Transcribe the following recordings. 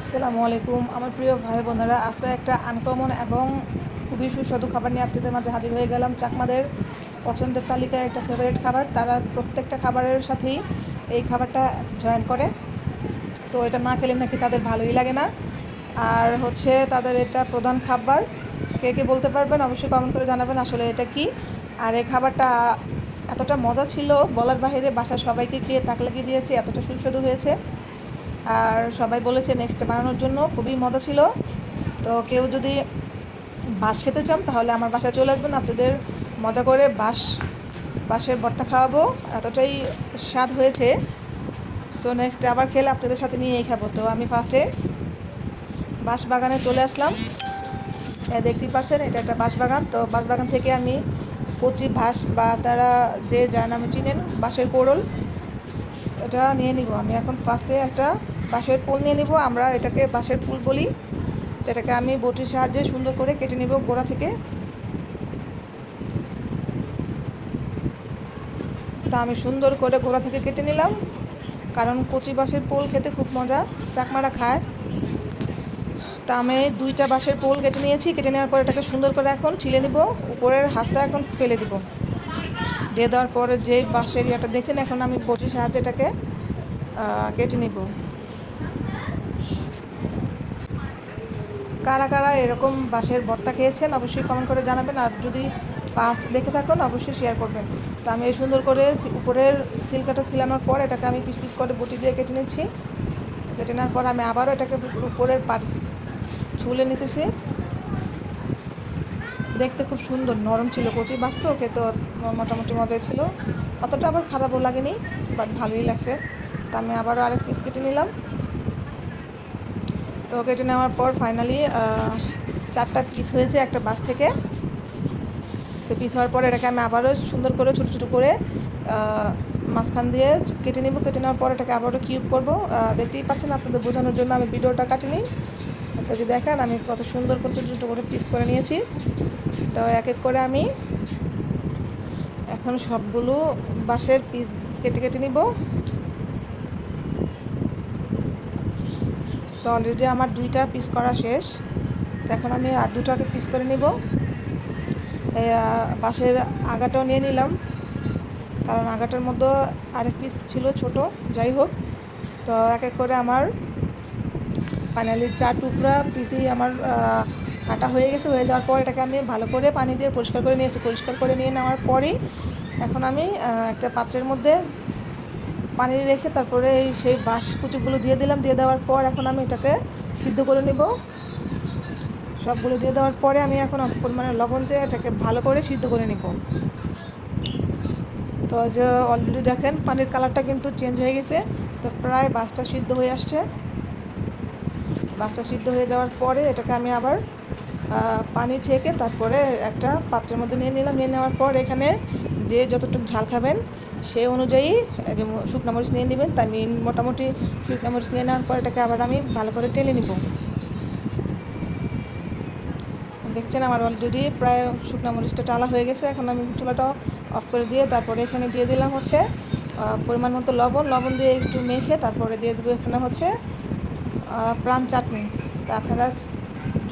আসসালামু আলাইকুম। আমার প্রিয় ভাই বোনেরা, আজকে একটা আনকমন এবং খুবই সুস্বাদু খাবার নিয়ে আপনাদের মাঝে হাজির হয়ে গেলাম। চাকমাদের পছন্দের তালিকায় একটা ফেভারিট খাবার, তারা প্রত্যেকটা খাবারের সাথেই এই খাবারটা জয়েন করে। সো এটা না খেলে নাকি তাদের ভালোই লাগে না। আর হচ্ছে তাদের এটা প্রধান খাবার। কে কে বলতে পারবেন? অবশ্যই কমেন্ট করে জানাবেন আসলে এটা কি। আর এই খাবারটা এতটা মজা ছিল, বলার বাইরে বাসার সবাইকে খেয়ে তাক লাগিয়ে দিয়েছে, এতটা সুস্বাদু হয়েছে। আর সবাই বলেছে নেক্সট বানানোর জন্য, খুবই মজা ছিল। তো কেউ যদি বাঁশ খেতে চান, তাহলে আমার বাসায় চলে আসবেন। আপনাদের মজা করে বাঁশ, বাঁশের ভর্তা খাওয়াবো। এতটাই স্বাদ হয়েছে। সো নেক্সট আবার খেলে আপনাদের সাথে নিয়েই খাব। তো আমি ফার্স্টে বাঁশ বাগানে চলে আসলাম। দেখতেই পাচ্ছেন, এটা একটা বাঁশ বাগান। তো বাঁশ বাগান থেকে আমি কচি বাঁশ বা তারা যে যার নামে চিনেন, বাঁশের কোড়ল, এটা নিয়ে নিব। আমি এখন ফার্স্টে একটা বাঁশের ফুল নিয়ে নিব, আমরা এটাকে বাঁশের ফুল বলি। তো এটাকে আমি বটির সাহায্যে সুন্দর করে কেটে নিব গোড়া থেকে। তা আমি সুন্দর করে গোড়া থেকে কেটে নিলাম, কারণ কচি বাঁশের পোল খেতে খুব মজা, চাকমারা খায়। তা আমি দুইটা বাঁশের পোল কেটে নিয়েছি, কেটে নেওয়ার পর এটাকে সুন্দর করে এখন ছিলে নিব, উপরের হাঁসটা এখন ফেলে দিব। দিয়ে দেওয়ার পরে যে বাঁশের ইয়েটা দেখছেন, এখন আমি বটির সাহায্যে এটাকে কেটে নিব। কারা কারা এরকম বাঁশের ভর্তা খেয়েছেন অবশ্যই কমেন্ট করে জানাবেন আর যদি ফার্স্ট দেখে থাকুন, অবশ্যই শেয়ার করবেন। তো আমি এই সুন্দর করে উপরের সিল্কাটা ছিলানোর পর এটাকে আমি পিস পিস করে বটি দিয়ে কেটে নিচ্ছি। কেটে নেওয়ার পর আমি আবারও এটাকে উপরের পাট ছুলে নিতেছি। দেখতে খুব সুন্দর, নরম ছিল কচি বাস তো, খেতে মোটামুটি মজাই ছিল। অতটা আবার খারাপও লাগেনি বাট ভালোই লাগছে। তা আমি আবারও আরেক পিস কেটে নিলাম। তো কেটে নেওয়ার পর ফাইনালি চারটা পিস হয়েছে একটা বাস থেকে। তো পিস হওয়ার পর এটাকে আমি আবারও সুন্দর করে, ছোটো ছোটো করে মাঝখান দিয়ে কেটে নিব। কেটে নেওয়ার পর এটাকে আবারও কিউব করব। দেখতেই পাচ্ছেন আপনাদের বোঝানোর জন্য আমি ভিডিওটা কাটিনি। তো যদি দেখেন, আমি কত সুন্দর করে ছোটো ছোটো করে পিস করে নিয়েছি। তো এক এক করে আমি এখন সবগুলো বাঁশের পিস কেটে কেটে নিব। তো অলরেডি আমার দুইটা পিস করা শেষ। এখন আমি আর দুটাকে পিস করে নিব। বাঁশের আগাটাও নিয়ে নিলাম। কারণ আগাটার মধ্যে আরেক পিস ছিল ছোট, যাই হোক। তো এক এক করে আমার ফাইনালি চার টুকরা পিসই আমার কাটা হয়ে গেছে, হয়ে যাওয়ার পর এটাকে আমি ভালো করে পানি দিয়ে পরিষ্কার করে নিয়েছি। পরিষ্কার করে নিয়ে নেওয়ার পরেই এখন আমি একটা পাত্রের মধ্যে পানি রেখে তারপরে এই সেই বাঁশ কুচিগুলো দিয়ে দিলাম। দিয়ে দেওয়ার পর এখন আমি এটাকে সিদ্ধ করে নেব। সবগুলো দিয়ে দেওয়ার পরে আমি এখন পরিমাণে লবণ দিয়ে এটাকে ভালো করে সিদ্ধ করে নেব। তো যে অলরেডি দেখেন, পানির কালারটা কিন্তু চেঞ্জ হয়ে গেছে। তো প্রায় বাসটা সিদ্ধ হয়ে আসছে। বাসটা সিদ্ধ হয়ে যাওয়ার পরে এটাকে আমি আবার পানি ছেঁকে তারপরে একটা পাত্রের মধ্যে নিয়ে নিলাম। নিয়ে নেওয়ার পর এখানে যে যতটুকু ঝাল খাবেন সেই অনুযায়ী যে শুকনো মরিচ নিয়ে নেবেন তাই আমি মোটামুটি শুকনো মরিচ নিয়ে নেওয়ার পর এটাকে আবার আমি ভালো করে টেলে নিব। দেখছেন আমার অলরেডি প্রায় শুকনো মরিচটা টালা হয়ে গেছে, এখন আমি চুলাটা অফ করে দিয়ে তারপরে এখানে দিয়ে দিলাম হচ্ছে পরিমাণ মতো লবণ লবণ দিয়ে একটু মেখে তারপরে দিয়ে দেবো এখানে হচ্ছে প্রাণ চাটনি। তা আপনারা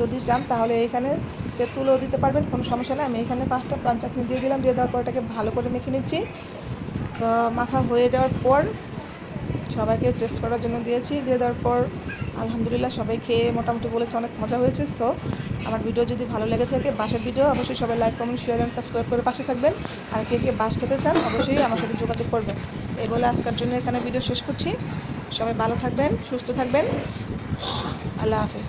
যদি চান তাহলে এখানে তেঁতুলও দিতে পারবেন, কোনো সমস্যা নেই। আমি এখানে পাঁচটা প্রাণ চাটনি দিয়ে দিলাম, দিয়ে দেওয়ার পর এটাকে ভালো করে মেখে নিচ্ছি। তো মাখা হয়ে যাওয়ার পর সবাইকে টেস্ট করার জন্য দিয়েছি। দিয়ে দেওয়ার পর আলহামদুলিল্লাহ সবাই খেয়ে মোটামুটি বলেছে অনেক মজা হয়েছে। সো আমার ভিডিও যদি ভালো লেগে থাকে, বাসের ভিডিও অবশ্যই সবাই like comment share and subscribe করে পাশে থাকবেন। আর কে কে বাস খেতে চান, অবশ্যই আমার সাথে যোগাযোগ করবেন। এই বলে আজকের জন্য এখানে ভিডিও শেষ করছি। সবাই ভালো থাকবেন, সুস্থ থাকবেন। আল্লাহ হাফিজ।